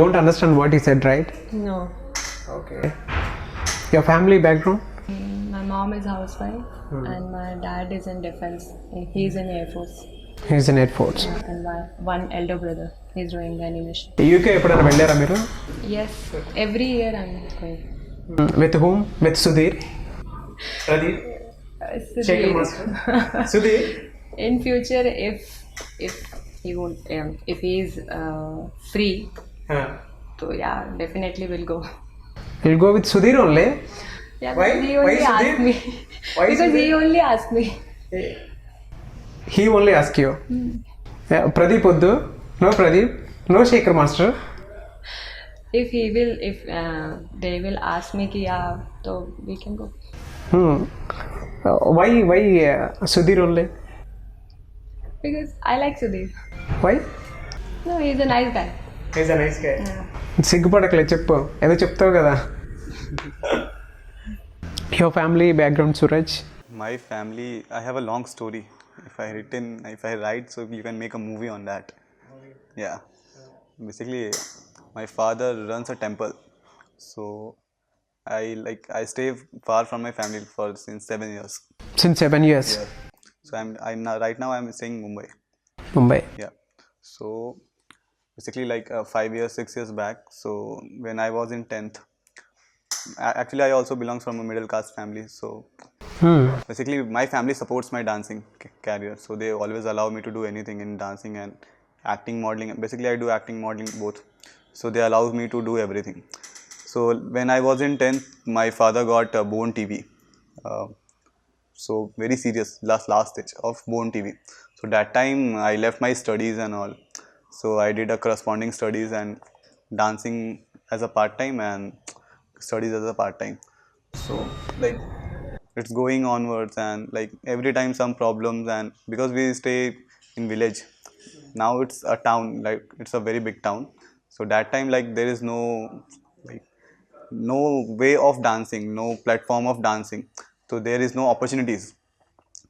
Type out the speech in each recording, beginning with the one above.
don't understand what he said, right? No. Okay. Your family background? My mom is housewife and my dad is in defense. He's in Air Force. He's in Air Force. And one, one elder brother. He's doing animation. UK ఎప్పుడైనా వెళ్ళారా మీరు Yes, every year I'm going. With whom with Sudhir Pradeep Uh, Second Sudhir. master. Sudhir in future, if if he won't, um, if he is uh, free, तो या definitely will go will go with Sudheer only Yeah, why? He only why asked Sudhir? me. Why because Sudhir? he only asked me. He only asked you. Hmm. Yeah, Pradeep Uddu, no Pradeep, no Shaker Master. If he will, if uh, they will ask me कि या तो we can go. Hmm. Uh, why why uh, Sudhir only? Because I like Sudhir. Why? No, he's a nice guy. Is a నైస్గా సిగ్గుపడకలే చెప్పు ఏదో చెప్తావు కదా your family background Suraj My family, I have a long story. If I written, if I write, so you can make a movie on that. Yeah. Basically, my father runs a temple, so I like I stay far from my family for since seven years. Since seven years So I'm I'm now, right now I'm staying in Mumbai. Mumbai Yeah. So basically, like uh, five years, six years back. So when I was in tenth, actually I also belongs from a middle caste family. So basically my family supports my dancing career. So they always allow me to do anything in dancing and acting modeling. Basically i do acting modeling both. So they allow me to do everything. So when i was in 10th my father got a bone tv uh, so very serious last last stage of bone tv so that time i left my studies and all so i did a corresponding studies and dancing as a part time and studies as a part time so like it's going onwards and like every time some problems and because we stay in village now it's a town like it's a very big town. So that time like there is no like no way of dancing no platform of dancing. So there is no opportunities.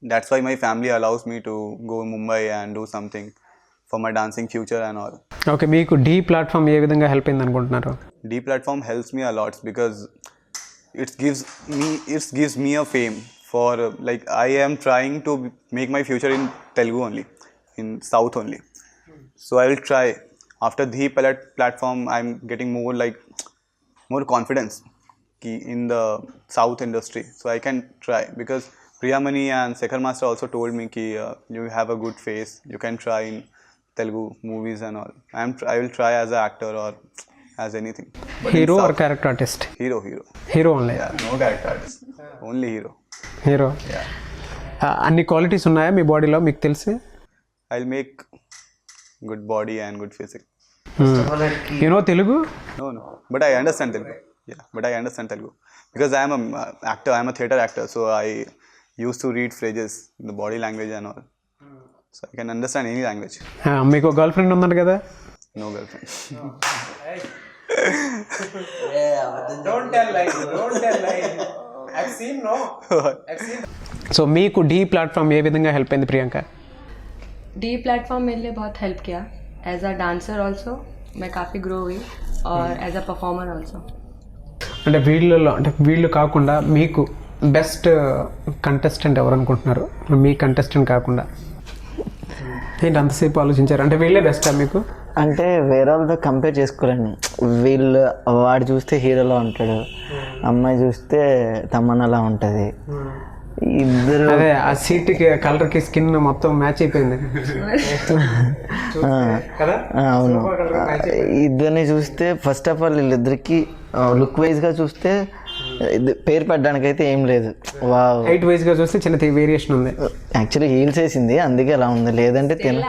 That's why my family allows me to go mumbai and do something for my dancing future and all okay మీకు D platform ఏ విధంగా help అయింది అనుకుంటున్నారు D platform helps me a lot because it gives me it gives me a fame for uh, like I am trying to make my future in Telugu only, in South only. So I will try. After the plat- platform, I'm getting more like more confidence ki in the South industry. So I can try because Priyamani and Sekhar Master also told me ki uh, you have a good face. You can try in Telugu movies and all. I'm I will try as an actor or as anything. But or South- character artist Hero, hero. Hero only Yeah, no character artist. Only hero. Hero Yeah. అన్ని qualities ఉన్నాయా మీ బాడీలో మీకు తెలిసి I'll make good body and good physique. You know Telugu No, no. But I understand Telugu. Yeah, but I understand Telugu. Because I am a uh, actor, I am a theatre actor, so I used to read phrases in the body language and all. So I can understand any language. ఆ, మీకు girl friend ఉందంట కదా No girlfriend. So మీకు D platform ఏ విధంగా help అయింది Priyanka D platform मेरे लिए बहुत हेल्प किया एज अ डांसर ऑल्सो मैं काफ़ी ग्रो हुई और एज अ परफॉर्मर ऑल्सो అంటే వీళ్ళలో అంటే వీళ్ళు కాకుండా మీకు బెస్ట్ కంటెస్టెంట్ ఎవరు అనుకుంటున్నారు మీ కంటెస్టెంట్ కాకుండా ఏంటి అంతసేపు ఆలోచించారు? అంటే వీళ్ళే బెస్టా మీకు? అంటే వేరే వాళ్ళతో కంపేర్ చేసుకోలేను. వీళ్ళు వాడు చూస్తే హీరోలా ఉంటాడు. అమ్మాయి చూస్తే తమ్మన్నలా ఉంటుంది. ఇద్దరు అదే ఆ సీట్కి కలర్కి స్కిన్ మొత్తం మ్యాచ్ అయిపోయింది. అవును. ఇద్దరిని చూస్తే ఫస్ట్ ఆఫ్ ఆల్ వీళ్ళిద్దరికి లుక్ వైజ్గా చూస్తే పేరు పెట్టడానికి అయితే ఏం లేదు. వా హైట్ వైజ్గా చూస్తే చిన్న వేరియేషన్ ఉంది. యాక్చువల్లీ హీల్స్ వేసింది అందుకే అలా ఉంది. లేదంటే తిన.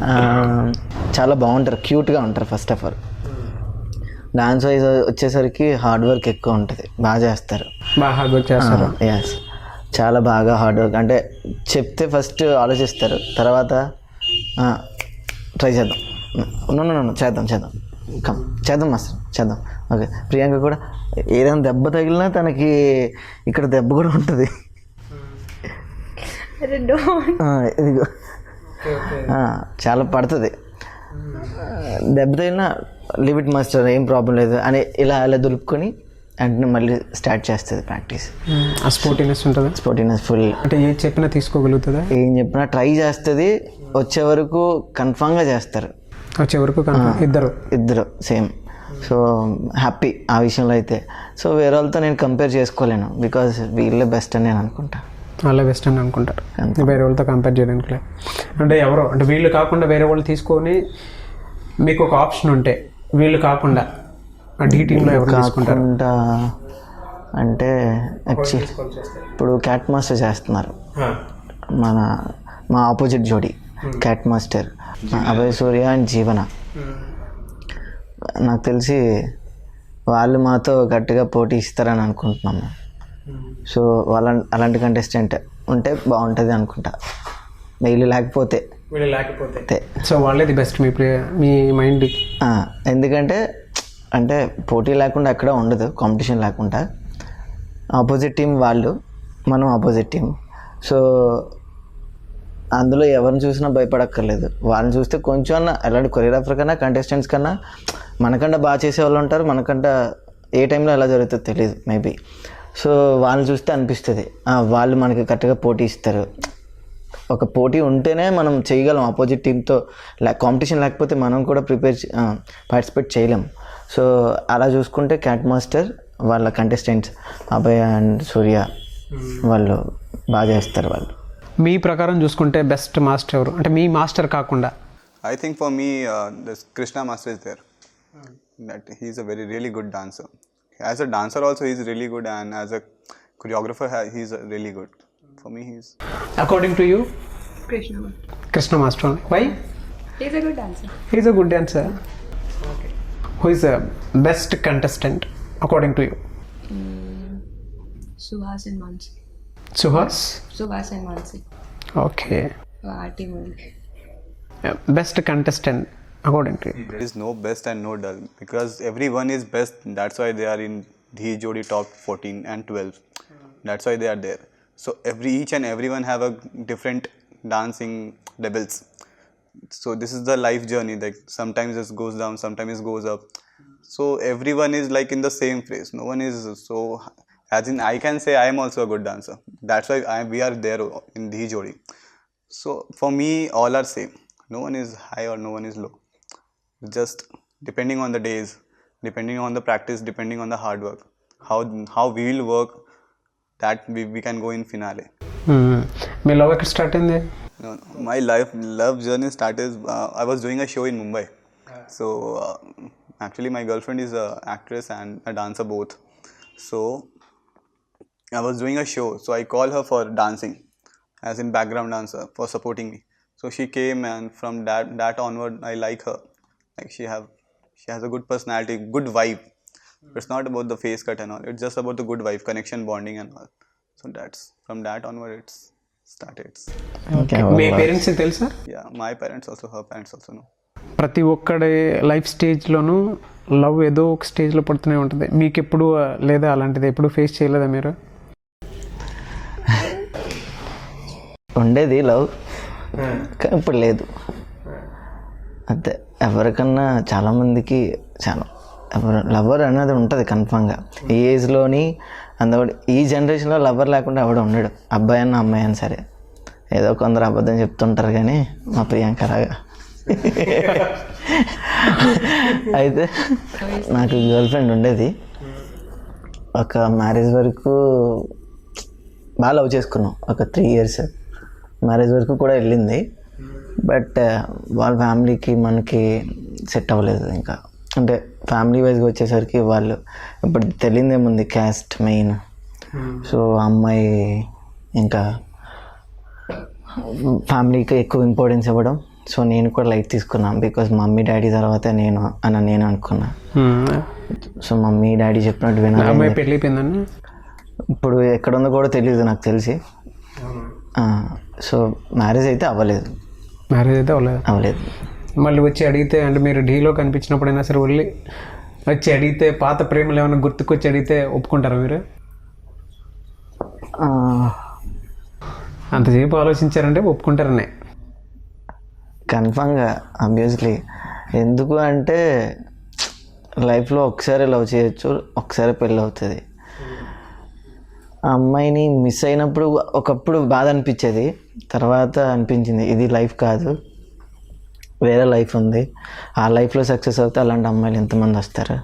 ఆ, చాలా బాగుంటారు. క్యూట్గా ఉంటారు first of all dance wise వచ్చేసరికి హార్డ్ వర్క్ ఎక్కువ ఉంటుంది. బాగా చేస్తారు. బాగా హార్డ్ వర్క్ చేస్తారు. ఎస్ చాలా బాగా హార్డ్ వర్క్ అంటే చెప్తే ఫస్ట్ ఆలోచిస్తారు. తర్వాత ట్రై చేద్దాం. నో నో నో చేద్దాం చేద్దాం. కమ్ చేద్దాం మాస్టర్ చేద్దాం. ఓకే ప్రియాంక కూడా ఏదైనా దెబ్బ తగిలినా తనకి ఇక్కడ దెబ్బ కూడా ఉంటుంది. ఇదిగో. ఆ, చాలా పడుతుంది. దెబ్బ తగిలినా లిమిట్ మాస్టర్ ఏం ప్రాబ్లం లేదు. అని ఇలా ఇలా దులుపుకొని వెంటనే మళ్ళీ స్టార్ట్ చేస్తుంది ప్రాక్టీస్ ఆ స్పోర్టినెస్ ఉంటుందా? స్పోర్టినెస్ ఫుల్ అంటే ఏ చెప్పినా తీసుకోగలుగుతుందా? ఏం చెప్పినా ట్రై చేస్తుంది. వచ్చే వరకు కన్ఫామ్గా చేస్తారు. వచ్చే వరకు కన్ఫర్మ్ ఇద్దరు. ఇద్దరు సేమ్ సో హ్యాపీ ఆ విషయంలో అయితే. సో వేరే వాళ్ళతో నేను కంపేర్ చేసుకోలేను బికాజ్ వీళ్ళే బెస్ట్ అని నేను అనుకుంటా. వాళ్ళే బెస్ట్ అని అనుకుంటారు. వేరే వాళ్ళతో కంపేర్ చేయడానికి లేదు. అంటే ఎవరో అంటే వీళ్ళు కాకుండా వేరే వాళ్ళు తీసుకొని మీకు ఒక ఆప్షన్ ఉంటే వీళ్ళు కాకుండా డీ టీంలో ఎవరు తీసుకుంటారు? కాకుండా అంటే యాక్చువల్లీ ఇప్పుడు క్యాట్ మాస్టర్ చేస్తున్నారు. మన మా ఆపోజిట్ జోడి. Cat master Abhay Surya and Jeevana. నాకు తెలిసి వాళ్ళు మాతో గట్టిగా పోటీ ఇస్తారని అనుకుంటున్నాము. సో వాళ్ళ అలాంటి కంటెస్టెంట్ ఉంటే బాగుంటుంది అనుకుంటా. వీళ్ళు లేకపోతే. వీళ్ళు లేకపోతే. సో వాళ్ళే ది బెస్ట్ మీ ప్లే మీ మైండ్. ఎందుకంటే అంటే పోటీ లేకుండా ఎక్కడ ఉండదు కాంపిటీషన్ లేకుండా. ఆపోజిట్ టీం వాళ్ళు మనం ఆపోజిట్ టీం. సో అందులో ఎవరిని చూసినా భయపడక్కర్లేదు. వాళ్ళని చూస్తే కొంచెం అన్న ఎలాంటి కొరియోగ్రాఫర్ కన్నా కంటెస్టెంట్స్ కన్నా మనకంటే బాగా చేసే వాళ్ళు ఉంటారు మనకంటే ఏ టైంలో ఎలా జరుగుతుందో తెలియదు మేబీ సో వాళ్ళని చూస్తే అనిపిస్తుంది వాళ్ళు మనకి కరెక్ట్గా పోటీ ఇస్తారు. ఒక పోటీ ఉంటేనే మనం చేయగలం ఆపోజిట్ టీంతో లే కాంపిటీషన్ లేకపోతే మనం కూడా ప్రిపేర్ పార్టిసిపేట్ చేయలేం. సో అలా చూసుకుంటే క్యాట్ మాస్టర్ వాళ్ళ కంటెస్టెంట్స్ అభయ్ అండ్ సూర్య వాళ్ళు బాగా చేస్తారు వాళ్ళు. మీ ప్రకారం చూసుకుంటే బెస్ట్ మాస్టర్ ఎవరు? అంటే మీ మాస్టర్ కాకుండా. I think for me Krishna master is there that he's a very really good dancer as a dancer also he's really good and as a choreographer he's really good for me he's according to you Krishna master why he's a good dancer he's a good dancer who is a best contestant according to you Suhasin Mansingh Suhas Suhas and Mansi okay our team only. Yeah, best contestant according to you. There is no best and no dull because everyone is best. That's why they are in the Jodi top 14 and 12. That's why they are there. So every each and everyone have a different dancing levels. So this is the life journey. Like sometimes it goes down, sometimes it goes up. So everyone is like in the same place. No one is so as in i can say i am also a good dancer. That's why I, we are there in the jodi. So for me all are same. No one is high or no one is low. Just depending on the days depending on the practice depending on the hard work. How how we will work that we, we can go in finale. Hmm. My love start in there. No, my life love journey started uh, i was doing a show in mumbai. So uh, actually my girlfriend is a actress and a dancer both. So I was doing a show so I call her for dancing as in background dancer for supporting me so she came and from that that onward I like her like she have she has a good personality good vibe it's not about the face cut and all it's just about the good vibe connection bonding and all so that's from that onward it's start it's తెలుసా? My parents also her parents also ప్రతి ఒక్కడి life స్టేజ్లోనూ love ఏదో ఒక స్టేజ్లో పడుతూనే ఉంటుంది. మీకు ఎప్పుడు లేదా అలాంటిది ఎప్పుడు ఫేస్ చేయలేదా మీరు? ఉండేది లవ్. కానీ ఇప్పుడు లేదు. అంతే ఎవరికన్నా చాలామందికి చాలా ఎవరు లవర్ అనేది ఉంటుంది కన్ఫామ్గా ఈ ఏజ్లోని అందువల్ల ఈ జనరేషన్లో లవర్ లేకుండా ఎవడు ఉండడు. అబ్బాయి అన్న అమ్మాయి అని సరే. ఏదో కొందరు అబద్ధం చెప్తుంటారు కానీ మా ప్రియాంక లాగా అయితే నాకు గర్ల్ ఫ్రెండ్ ఉండేది. ఒక మ్యారేజ్ వరకు బాగా లవ్ చేసుకున్నాం. ఒక త్రీ ఇయర్స్ మ్యారేజ్ వరకు కూడా వెళ్ళింది. బట్ వాళ్ళ ఫ్యామిలీకి మనకి సెట్ అవ్వలేదు ఇంకా. అంటే ఫ్యామిలీ వైజ్గా వచ్చేసరికి వాళ్ళు ఇప్పుడు తెలియదేముంది క్యాస్ట్ మెయిన్ సో అమ్మాయి ఇంకా ఫ్యామిలీకి ఎక్కువ ఇంపార్టెన్స్ ఇవ్వడం. సో నేను కూడా లైట్ తీసుకున్నాను బికాజ్ మమ్మీ డాడీ తర్వాత నేను అని నేను అనుకున్నా. సో మమ్మీ డాడీ చెప్పినట్టు వినాలి ఇప్పుడు ఎక్కడ ఉందో కూడా తెలియదు నాకు తెలిసి. సో మ్యారేజ్ అయితే అవ్వలేదు. మ్యారేజ్ అయితే అవ్వలేదు. అవ్వలేదు. మళ్ళీ వచ్చి అడిగితే అంటే మీరు ఢీలో కనిపించినప్పుడైనా సరే వెళ్ళి వచ్చి అడిగితే పాత ప్రేమలు ఏమైనా గుర్తుకొచ్చి అడిగితే ఒప్పుకుంటారా మీరు? అంతసేపు ఆలోచించారంటే ఒప్పుకుంటారనే. కన్ఫామ్గా అబ్వియస్లీ ఎందుకు అంటే లైఫ్లో ఒకసారి లవ్ చేయొచ్చు ఒకసారి పెళ్ళి అవుతుంది. ఆ అమ్మాయిని మిస్ అయినప్పుడు ఒకప్పుడు బాధ అనిపించేది. తర్వాత అనిపించింది ఇది లైఫ్ కాదు. వేరే లైఫ్ ఉంది. ఆ లైఫ్లో సక్సెస్ అవుతే అలాంటి అమ్మాయిలు ఎంతమంది వస్తారు?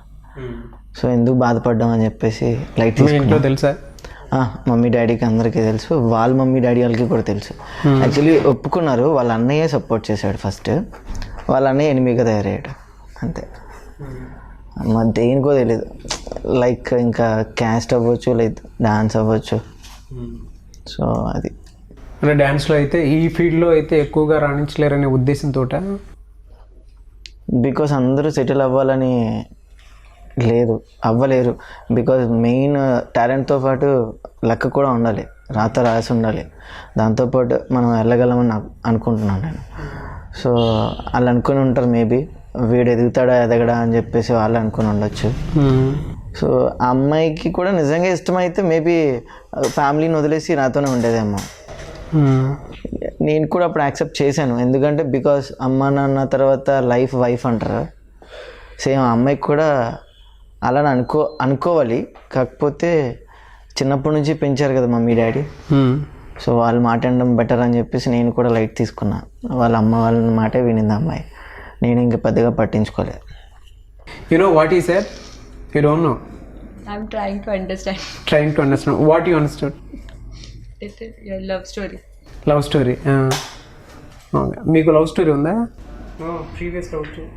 సో ఎందుకు బాధపడ్డాం అని చెప్పేసి లైట్ మీ ఇంట్లో తెలుసా? ఆ, మమ్మీ డాడీకి అందరికీ తెలుసు. వాళ్ళ మమ్మీ డాడీ వాళ్ళకి కూడా తెలుసు. యాక్చువల్లీ ఒప్పుకున్నారు. వాళ్ళ అన్నయ్య సపోర్ట్ చేశాడు ఫస్ట్. వాళ్ళ అన్నయ్య ఎనిమిగా తయారయ్యాడు. అంతే. మా దేనికో తెలియదు లైక్ ఇంకా క్యాస్ట్ అవ్వచ్చు లేదు డాన్స్ అవ్వచ్చు. సో అది. అంటే డ్యాన్స్లో అయితే ఈ ఫీల్డ్లో అయితే ఎక్కువగా రాణించలేరనే ఉద్దేశంతో బికాస్ అందరూ సెటిల్ అవ్వాలని లేదు అవ్వలేరు. బికాజ్ మెయిన్ టాలెంట్తో పాటు లెక్క కూడా ఉండాలి రాత రాసి ఉండాలి. దాంతోపాటు మనం వెళ్ళగలమని నాకు అనుకుంటున్నాను నేను. సో వాళ్ళు అనుకుని ఉంటారు మేబీ వీడు ఎదుగుతాడా ఎదగడా అని చెప్పేసి వాళ్ళు అనుకుని ఉండొచ్చు. సో ఆ అమ్మాయికి కూడా నిజంగా ఇష్టమైతే మేబీ ఫ్యామిలీని వదిలేసి నాతోనే ఉండేదేమో. నేను కూడా అప్పుడు యాక్సెప్ట్ చేశాను. ఎందుకంటే బికాస్ అమ్మ నాన్న తర్వాత లైఫ్ వైఫ్ అంటారు. సేమ్ అమ్మాయికి కూడా అలానే అనుకో అనుకోవాలి. కాకపోతే చిన్నప్పటి నుంచి పెంచారు కదా మమ్మీ డాడీ. సో వాళ్ళు మాట్లాడడం బెటర్ అని చెప్పేసి నేను కూడా లైట్ తీసుకున్నా. వాళ్ళ అమ్మ వాళ్ళ మాటే వినింది అమ్మాయి. నేను ఇంకా పెద్దగా పట్టించుకోలేదు యు నో వాట్ ఈ sir you don't know I'm trying to understand. Trying to understand what you understand it, your love story. Love story మీకు లవ్ స్టోరీ ఉందా? Previous love story.